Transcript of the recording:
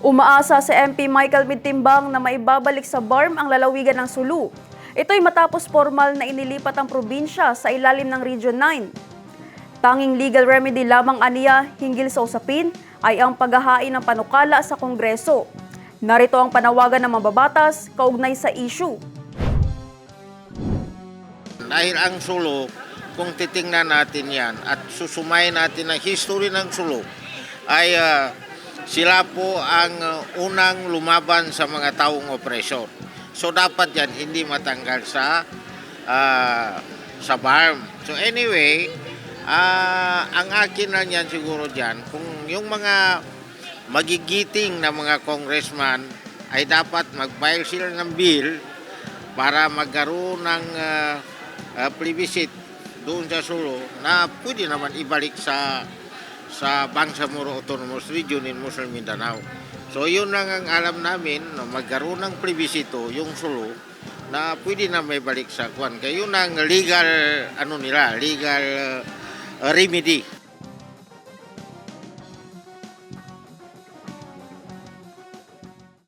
Umaasa si MP Michael Mintimbang na maibabalik sa BARM ang lalawigan ng Sulu. Ito'y matapos formal na inilipat ang probinsya sa ilalim ng Region 9. Tanging legal remedy lamang aniya hinggil sa usapin ay ang paghahain ng panukala sa Kongreso. Narito ang panawagan ng mababatas kaugnay sa issue. Dahil ang Sulu, kung titingnan natin yan at susumay natin ang history ng Sulu, ay ah, sila po ang ah, unang lumaban sa mga taong opresyon. So dapat yan hindi matanggal sa ah, sa BARM. So anyway, ah, ang akin lang yan siguro dyan, kung yung mga magigiting na mga congressman ay dapat mag-file sila ng bill para magkaroon ng uh, uh, plebiscite doon sa Sulu na pwede naman ibalik sa sa Bangsamoro Autonomous Region in Muslim Mindanao. So yun lang ang alam namin na magkaroon ng plebisito yung Sulu na pwede na may balik sa kwan. Kaya yun ang legal ano nila, legal uh, remedy